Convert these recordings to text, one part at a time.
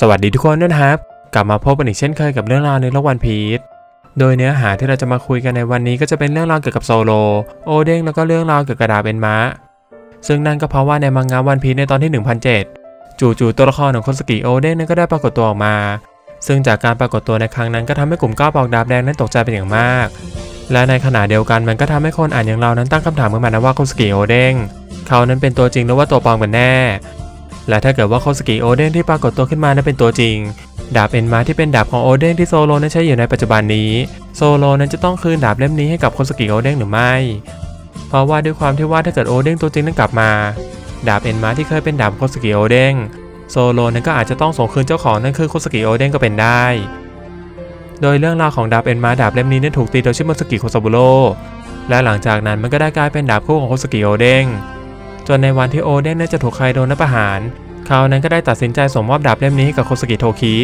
สวัสดีทุกคนด้วยนะครับ กลับมาพบกันอีกเช่นเคยกับเรื่องราวในโลกวันพีชโดยเนื้อหาที่เราจะมาคุยกันในวันนี้ก็จะเป็นเรื่องราวเกี่ยวกับโซโล โอเด้งแล้วก็เรื่องราวเกี่ยวกับดาบเอ็นมะซึ่งนั่นก็เพราะว่าในมังงะวันพีชในตอนที่ 1007 จู่ๆตัวละครของโคสกิโอเด้งนั้นก็ได้ปรากฏตัวออกมา ซึ่งจากการปรากฏตัวในครั้งนั้นก็ทำให้กลุ่มก้าวปอกดาบแดงนั้นตกใจเป็นอย่างมาก และในขณะเดียวกันมันก็ทำให้คนอ่านอย่างเรานั้นตั้งคำถามขึ้นมานะว่าโคสกิโอเด้งเขานั้นเป็นตัวจริงหรือว่าตัวปลอมกันแน่ และถ้าเกิดว่าโคสกิโอเด้งที่ปรากฏตัวขึ้นมานั้นเป็นตัวจริง ดาบเอ็นมาที่เป็นดาบของโอเด้งที่โซโลนั้นใช้อยู่ในปัจจุบันนี้ โซโลนั้นจะต้องคืนดาบเล่มนี้ให้กับโคสกิโอเด้งหรือไม่ เพราะว่าด้วยความที่ว่าถ้าเกิดโอเด้งตัวจริงนั้นกลับมา ดาบเอ็นมาที่เคยเป็นดาบโคสกิโอเด้งโซโลนั้นก็อาจจะต้องส่งคืนเจ้าของนั่นคือโคสกิโอเด้งก็เป็นได้ โดยเรื่องราวของดาบเอ็นมาดาบเล่มนี้นั้นถูกตีโดยชิโมสกิโคซาบุโรและหลังจากนั้นมันก็ได้กลายเป็นดาบคู่ของโคสกิโอเด้งจนในวันที่โอเด้งนั้นจะถูกใครโดนนับประหาร เขานั้นก็ได้ตัดสินใจส่งมอบดาบเล่มนี้ให้กับโคสกิโทคิ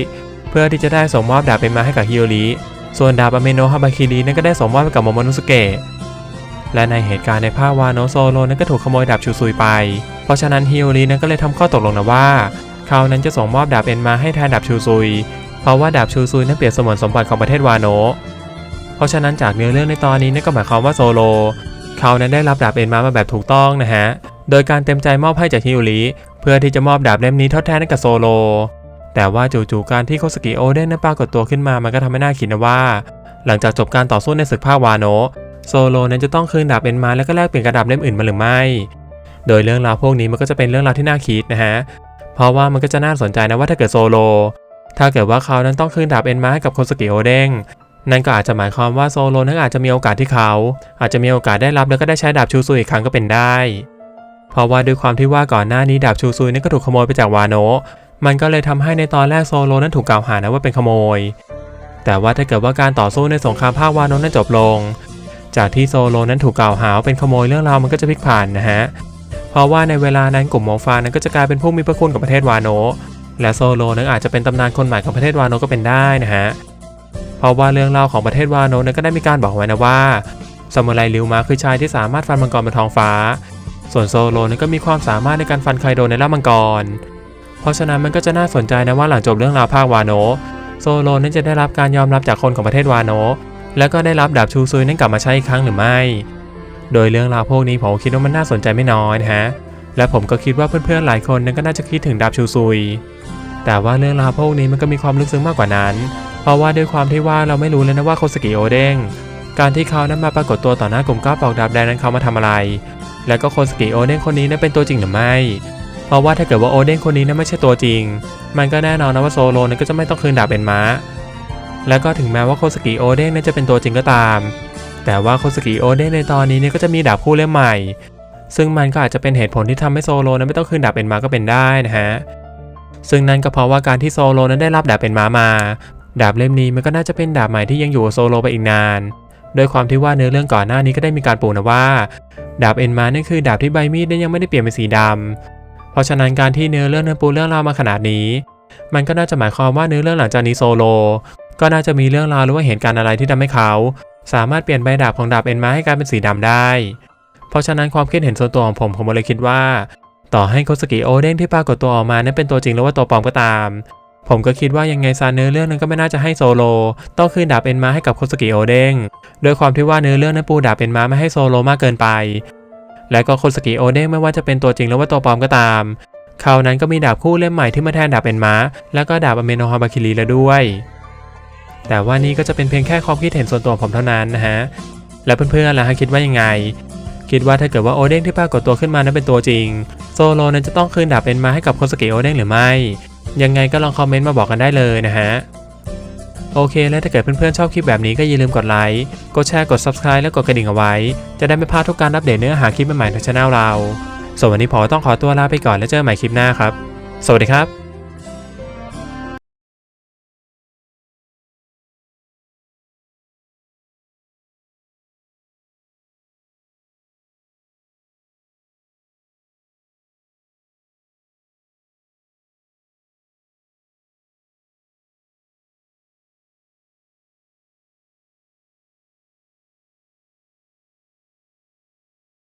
เพื่อที่จะได้ส่งมอบดาบเป็นมาให้กับฮิโอริส่วนดาบอเมโนะฮาบาคิรินั้นก็ได้ส่งมอบให้กับโมโมนุสเกะและในเหตุการณ์ในภาควาโนโซโลนั้นก็ถูกขโมยดาบชูซุยไป เพราะฉะนั้นฮิโอรินั้นก็เลยทำข้อตกลงนะว่า เขานั้นจะส่งมอบดาบเอ็นมาให้แทนดาบชูซุย เพราะว่าดาบชูซุยนั้นเปรียบเสมือนสมบัติของประเทศวาโน เพราะฉะนั้นจากเนื้อเรื่องในตอนนี้นั่นก็หมายความว่าโซโล เขานั้นได้รับดาบเอ็นมามาแบบถูกต้องนะฮะ โดยการเต็มใจมอบให้จากฮิโอริเพื่อที่จะมอบดาบเล่มนี้ทดแทนให้กับโซโล แต่ว่าจู่ๆการที่โคสกิโอเด้งนั้นปรากฏตัวขึ้นมามันก็ทำให้น่าคิดนะว่า หลังจากจบการต่อสู้ในศึกภาควาโนะโซโลนั้นจะต้องคืนดาบเอ็นมาแล้วก็แลกเปลี่ยนกระดาบเล่มอื่นมาหรือไม่ โดยเรื่องราวพวกนี้มันก็จะเป็นเรื่องราวที่น่าคิดนะฮะ เพราะว่ามันก็จะน่าสนใจนะว่าถ้าเกิดโซโล ถ้าเกิดว่าเขานั้นต้องคืนดาบเอ็นมาให้กับโคสกิโอเด้งนั่นก็อาจจะหมายความว่าโซโลนั้นอาจจะมีโอกาสที่เขา อาจจะมีโอกาสได้รับแล้วก็ได้ใช้ดาบชูซุยอีกครั้งก็เป็นได้ เพราะว่าด้วยความที่ว่าก่อนหน้านี้ดาบชูซุยนั้นก็ถูกขโมยไปจากวาโนะมันก็เลยทำให้ในตอนแรกโซโลนั้นถูกกล่าวหานะว่าเป็นขโมย แต่ว่าถ้าเกิดว่าการต่อสู้ในสงครามภาควาโนนั้นจบลง จากที่โซโลนั้นถูกกล่าวหาว่าเป็นขโมยเรื่องราวมันก็จะพลิกผันนะฮะ เพราะว่าในเวลานั้นกลุ่มหมอฟานั้นก็จะกลายเป็นผู้มีพระคุณกับประเทศวาโนและโซโลนั้นอาจจะเป็นตำนานคนใหม่ของประเทศวาโนก็เป็นได้นะฮะ เพราะว่าเรื่องเล่าของประเทศวาโนนั้นก็ได้มีการบอกไว้นะว่าซามูไรริวมาคือชายที่สามารถฟันมังกรบนท้องฟ้า ส่วนโซโลนั้นก็มีความสามารถในการฟันไคโดในล่ามังกร เพราะฉะนั้นมันก็จะน่าสนใจนะว่าหลังจบเรื่องราวภาควาโนโซโลนั้นจะได้รับการยอมรับจากคนของประเทศวาโนแล้วก็ได้รับดาบชูซุยนั้นกลับมาใช้อีกครั้งหรือไม่ โดยเรื่องราวพวกนี้ผมคิดว่ามันน่าสนใจไม่น้อยนะฮะ และผมก็คิดว่าเพื่อนๆหลายคนนั้นก็น่าจะคิดถึงดาบชูซุย แต่ว่าเรื่องราวพวกนี้มันก็มีความลึกซึ้งมากกว่านั้น เพราะว่าด้วยความที่ว่าเราไม่รู้เลยนะว่าโคสกิโอเด้งการที่เขานั้นมาปรากฏตัวต่อหน้ากลุ่มก้าวปอกดาบแดงนั้นเขามาทำอะไร แล้วก็โคสกิโอเด้งคนนี้นั้นเป็นตัวจริงหรือไม่ เพราะว่าถ้าเกิดว่าโอเด้งคนนี้นั้นไม่ใช่ตัวจริง มันก็แน่นอนนะว่าโซโลนั้นก็จะไม่ต้องคืนดาบเป็นม้า แล้วก็ถึงแม้ว่าโคสกิโอเด้งนั้นจะเป็นตัวจริงก็ตาม แต่ว่าโคสกิโอเด้งในตอนนี้เนี่ยก็จะมีดาบคู่เล่มใหม่ ซึ่งมันก็อาจจะเป็นเหตุผลที่ทำให้โซโลนั้นไม่ต้องคืนดาบเป็นม้าก็เป็นได้นะฮะ ซึ่งนั่นก็เพราะว่าการที่โซโลนั้นได้รับดาบเป็นม้ามา ดาบเล่มนี้มันก็น่าจะเป็นดาบใหม่ที่ยังอยู่กับโซโลไปอีกนานโดยความที่ว่าเนื้อเรื่องก่อนหน้านี้ก็ได้มีการปูนะว่า ดาบเอ็นมานั่นคือดาบที่ใบมีดนั้นยังไม่ได้เปลี่ยนเป็นสีดำเพราะฉะนั้นการที่เนื้อเรื่องเนั้นปูเรื่องราวมาขนาดนี้ มันก็น่าจะหมายความว่าเนื้อเรื่องหลังจากนี้โซโล ก็น่าจะมีเรื่องราวหรือว่าเหตุการณ์อะไรที่ทำให้เขา สามารถเปลี่ยนใบดาบของดาบเอ็นมาให้กลายเป็นสีดำได้ เพราะฉะนั้นความคิดเห็นส่วนตัวของผมผมเลยคิดว่า ต่อให้โคสกิโอเด้งที่ปรากฏตัวออกมานั้นเป็นตัวจริงหรือว่าตัวปลอมก็ตาม ผมก็คิดว่ายังไงซาเนื้อเรื่องนั้นก็ไม่น่าจะให้โซโลต้องคืนดาบเอ็นมาให้กับโคสกิโอเด้งโดยความที่ว่าเนื้อเรื่องนั้นปูดาบเอ็นมาไม่ให้โซโลมากเกินไป และก็โคสกิโอเด้งไม่ว่าจะเป็นตัวจริงหรือว่าตัวปลอมก็ตามเขานั้นก็มีดาบคู่เล่มใหม่ที่มาแทนดาบเอ็นมาแล้วก็ดาบอเมโนฮาบาคิรีแล้วด้วย แต่ว่านี่ก็จะเป็นเพียงแค่ความคิดเห็นส่วนตัวผมเท่านั้นนะฮะแล้วเพื่อนๆล่ะฮะคิดว่ายังไงคิดว่าถ้าเกิดว่าโอเด้งที่ปรากฏตัวขึ้นมานั้นเป็นตัวจริง โซโลนั้นจะต้องคืนดาบเป็นมาให้กับโคสกิโอเด้งหรือไม่ ยังไงก็ลองคอมเมนต์มาบอกกันได้เลยนะฮะ โอเค แล้วถ้าเกิดเพื่อนๆชอบคลิปแบบนี้ก็อย่าลืมกดไลค์ กดแชร์ กด subscribe และกดกระดิ่งเอาไว้ จะได้ไม่พลาดทุกการอัปเดตเนื้อหาคลิปใหม่ๆทางช่องเรา ส่วนวันนี้พอต้องขอตัวลาไปก่อนแล้วเจอกันใหม่คลิปหน้าครับ สวัสดีครับ